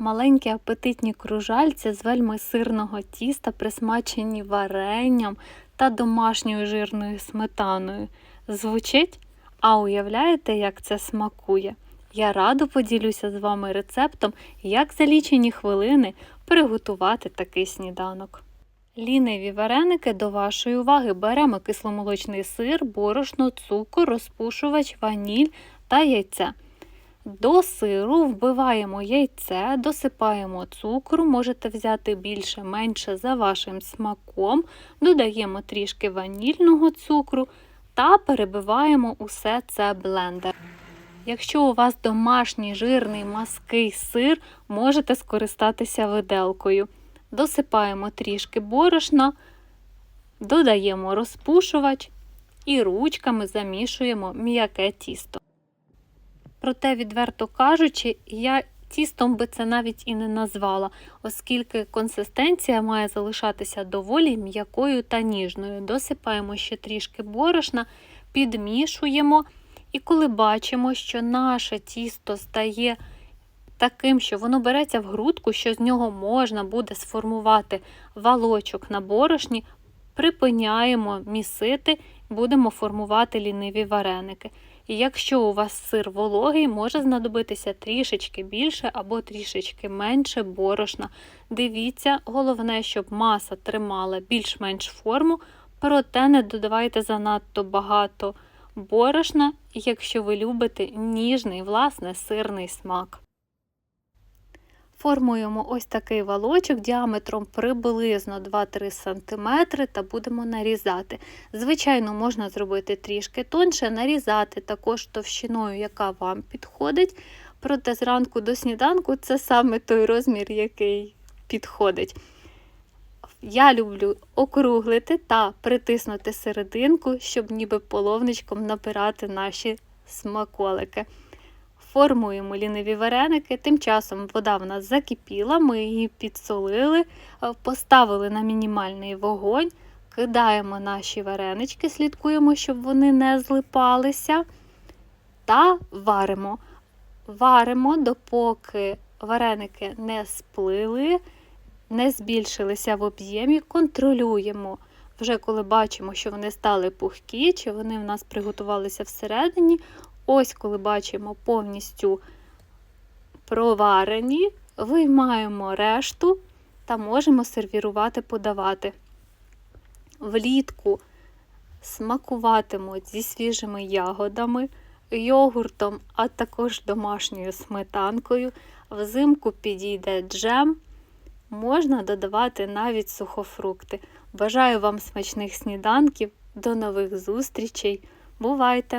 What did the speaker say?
Маленькі апетитні кружальця з вельми сирного тіста, присмачені варенням та домашньою жирною сметаною. Звучить? А уявляєте, як це смакує? Я радо поділюся з вами рецептом, як за лічені хвилини приготувати такий сніданок. Ліниві вареники до вашої уваги беремо кисломолочний сир, борошно, цукор, розпушувач, ваніль та яйце. До сиру вбиваємо яйце, досипаємо цукру, можете взяти більше, менше за вашим смаком, додаємо трішки ванільного цукру та перебиваємо усе це блендер. Якщо у вас домашній жирний мазкий сир, можете скористатися виделкою. Досипаємо трішки борошна, додаємо розпушувач і ручками замішуємо м'яке тісто. Проте, відверто кажучи, я тістом би це навіть і не назвала, оскільки консистенція має залишатися доволі м'якою та ніжною. Досипаємо ще трішки борошна, підмішуємо, і коли бачимо, що наше тісто стає таким, що воно береться в грудку, що з нього можна буде сформувати валочок на борошні, припиняємо місити, будемо формувати ліниві вареники. І якщо у вас сир вологий, може знадобитися трішечки більше або трішечки менше борошна. Дивіться, головне, щоб маса тримала більш-менш форму, проте не додавайте занадто багато борошна, якщо ви любите ніжний, власне, сирний смак. Формуємо ось такий валочок діаметром приблизно 2-3 см та будемо нарізати. Звичайно, можна зробити трішки тонше, нарізати також товщиною, яка вам підходить. Проте зранку до сніданку це саме той розмір, який підходить. Я люблю округлити та притиснути серединку, щоб ніби половничком набирати наші смаколики. Формуємо ліниві вареники. Тим часом вода в нас закипіла, ми її підсолили, поставили на мінімальний вогонь, кидаємо наші варенички, слідкуємо, щоб вони не злипалися. Та варимо. Варимо, допоки вареники не сплили, не збільшилися в об'ємі, контролюємо. Вже коли бачимо, що вони стали пухкі, чи вони в нас приготувалися всередині, Ось, коли бачимо повністю проварені, виймаємо решту та можемо сервірувати, подавати. Влітку смакуватимуть зі свіжими ягодами, йогуртом, а також домашньою сметанкою. Взимку підійде джем, можна додавати навіть сухофрукти. Бажаю вам смачних сніданків, до нових зустрічей! Бувайте!